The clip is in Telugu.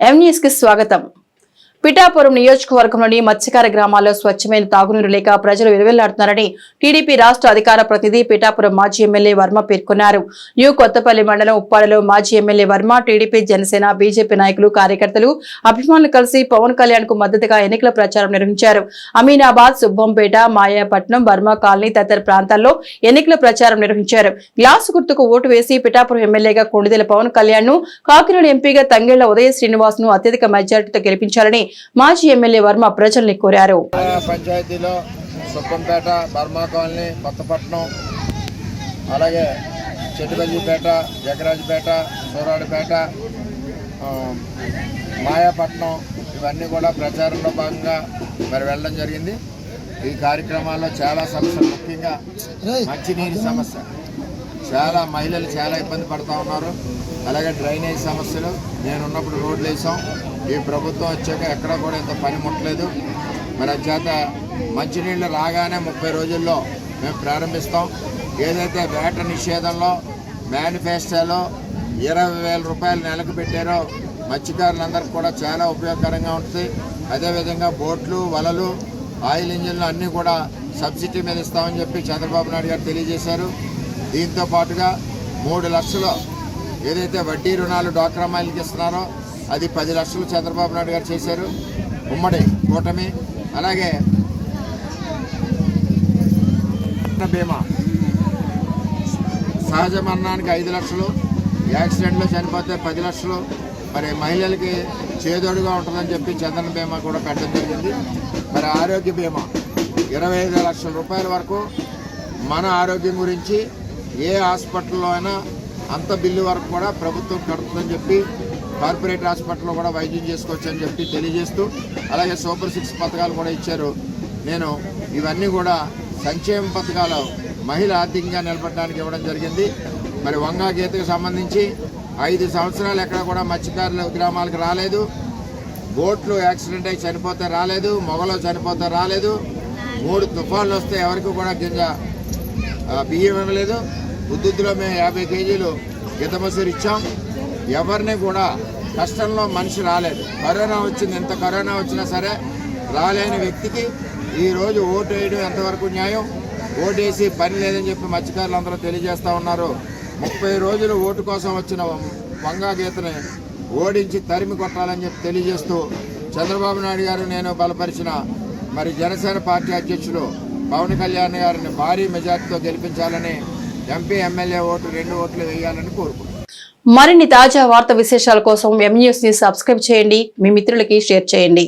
ఎంన్యూస్కి స్వాగతం. పిఠాపురం నియోజకవర్గంలోని మత్స్యకార గ్రామాల్లో స్వచ్ఛమైన తాగునీరు లేక ప్రజలు విలువెల్లాడుతున్నారని టీడీపీ రాష్ట్ర అధికార ప్రతినిధి పిఠాపురం మాజీ ఎమ్మెల్యే వర్మ పేర్కొన్నారు. యు కొత్తపల్లి మండలం ఉప్పాడలో మాజీ MLA Varma TDP Janasena BJP నాయకులు కార్యకర్తలు అభిమానులు కలిసి పవన్ కళ్యాణ్కు మద్దతుగా ఎన్నికల ప్రచారం నిర్వహించారు. అమీనాబాద్ సుబ్బంపేట మాయాపట్నం వర్మ కాలనీ తదితర ప్రాంతాల్లో ఎన్నికల ప్రచారం నిర్వహించారు. గ్లాసు గుర్తుకు ఓటు వేసి పిఠాపురం ఎమ్మెల్యేగా కొండిదెల పవన్ కళ్యాణ్ను కాకినాడ ఎంపీగా తంగేళ్ళ ఉదయ శ్రీనివాస్ను అత్యధిక మెజార్టీతో గెలిపించాలని మాజీ ఎమ్మెల్యే వర్మ ప్రజల్ని కోరారు. పంచాయతీలో సుప్పంపేట బర్మా కాలనీ కొత్తపట్నం అలాగే జగరాజుపేట సూరాడిపేట ఆ, మాయాపట్నం ఇవన్నీ కూడా ప్రచారంలో భాగంగా మరి వెళ్ళడం జరిగింది. ఈ కార్యక్రమాల్లో చాలా సమస్యలు ముఖ్యంగా మంచినీటి సమస్య. చాలా మహిళలు చాలా ఇబ్బంది పడుతూ ఉన్నారు. అలాగే డ్రైనేజ్ సమస్యలు. నేను ఉన్నప్పుడు రోడ్లు వేసాం ఈ ప్రభుత్వం వచ్చాక ఎక్కడ కూడా ఇంత పని ముట్టలేదు. మరి చేత మంచినీళ్ళు రాగానే ముప్పై రోజుల్లో మేము ప్రారంభిస్తాం. ఏదైతే వేట నిషేధంలో మేనిఫెస్టోలో ఇరవై వేల రూపాయలు నెలకు పెట్టారో మత్స్యకారులందరికీ కూడా చాలా ఉపయోగకరంగా ఉంటుంది. అదేవిధంగా బోట్లు వలలు ఆయిల్ ఇంజిన్లు అన్నీ కూడా సబ్సిడీ మీద ఇస్తామని చెప్పి చంద్రబాబు నాయుడు గారు తెలియజేశారు. దీంతో పాటుగా మూడు లక్షలు ఏదైతే వడ్డీ రుణాలు డ్వాక్రా మహిళలకు ఇస్తున్నారో అది పది లక్షలు చంద్రబాబు నాయుడు గారు చేశారు. ఉమ్మడి కూటమి అలాగే బీమా. సహజ మరణానికి ఐదు లక్షలు యాక్సిడెంట్లో చనిపోతే పది లక్షలు మరి మహిళలకి చేదోడుగా ఉంటుందని చెప్పి చంద్రన బీమా కూడా పెట్టడం జరిగింది. మరి ఆరోగ్య బీమా ఇరవై ఐదు లక్షల రూపాయల వరకు మన ఆరోగ్యం గురించి ఏ హాస్పిటల్లో అయినా అంత బిల్లు వరకు కూడా ప్రభుత్వం కడుతుందని చెప్పి కార్పొరేట్ హాస్పిటల్లో కూడా వైద్యం చేసుకోవచ్చు అని చెప్పి తెలియజేస్తూ అలాగే సూపర్ సిక్స్ పథకాలు కూడా ఇచ్చారు. నేను ఇవన్నీ కూడా సంక్షేమ పథకాలు మహిళ ఆర్థికంగా నిలబడడానికి ఇవ్వడం జరిగింది. మరి వంగా గీతకు సంబంధించి ఐదు సంవత్సరాలు ఎక్కడ కూడా మత్స్యకారుల గ్రామాలకు రాలేదు. బోట్లు యాక్సిడెంట్ అయి చనిపోతే రాలేదు మొగలో చనిపోతే రాలేదు. మూడు తుఫాన్లు వస్తే ఎవరికి కూడా గింజ బియ్యం ఇవ్వలేదు. ఉద్దుద్దులో మేము యాభై కేజీలు గిద్దమసూరు ఇచ్చాం. ఎవరిని కూడా కష్టంలో మనిషి రాలేదు. కరోనా వచ్చింది. ఎంత కరోనా వచ్చినా సరే రాలేని వ్యక్తికి ఈరోజు ఓటు వేయడం ఎంతవరకు న్యాయం? ఓటు వేసి పని లేదని చెప్పి మత్స్యకారులు అందరూ తెలియజేస్తూ ఉన్నారు. ముప్పై రోజులు ఓటు కోసం వచ్చిన వంగా గీతని ఓడించి తరిమి కొట్టాలని చెప్పి తెలియజేస్తూ చంద్రబాబు నాయుడు గారు నేను బలపరిచిన మరి జనసేన పార్టీ అధ్యక్షులు పవన్ కళ్యాణ్ గారిని భారీ మెజార్టీతో గెలిపించాలని ఎంపీ ఎమ్మెల్యే ఓటు రెండు ఓట్లు వేయాలని కోరుకుంటున్నాను మరిన్ని తాజా వార్త విశేషాల కోసం ఎంన్యూస్ని సబ్స్క్రైబ్ చేయండి. మీ మిత్రులకి షేర్ చేయండి.